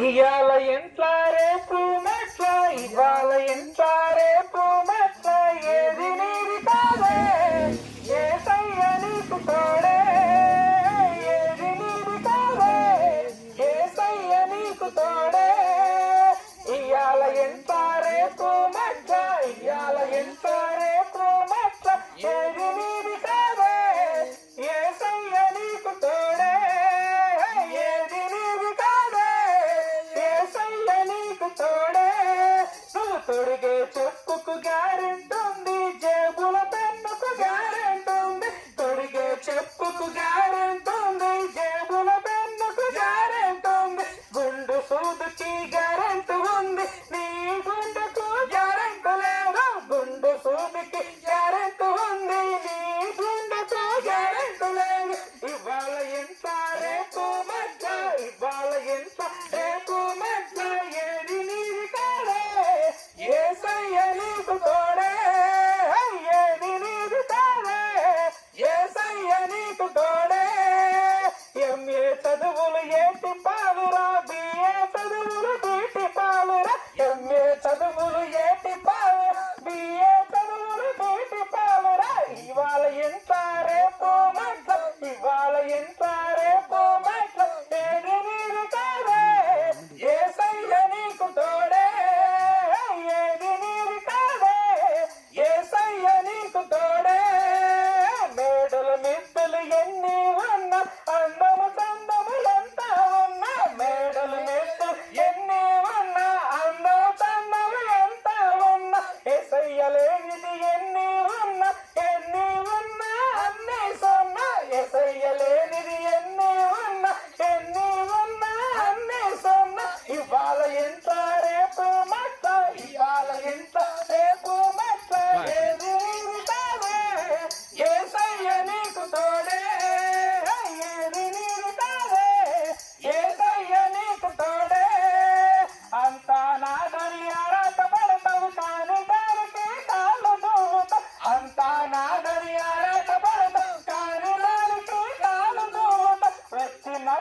ఇవాళ ఎంట్లా రేపు మెట్లా ఇవాళ ఎంట్లా తొడిగే చెప్పుకు గారింటుంది జేబుల పెన్నుకు గారి come by.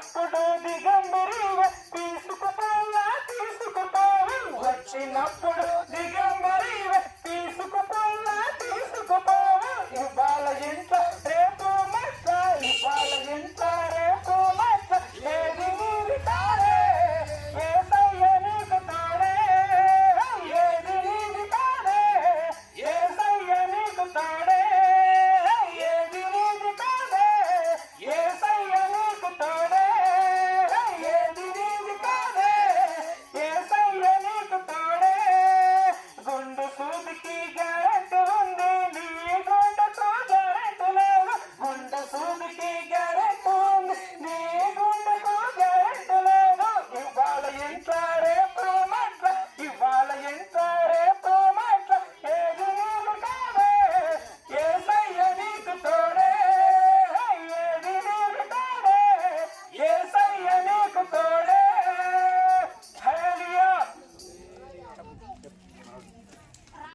వచ్చినప్పుడు దిగంబరివ తీసుకుపోవా తీసుకుపోవు వచ్చినప్పుడు దిగ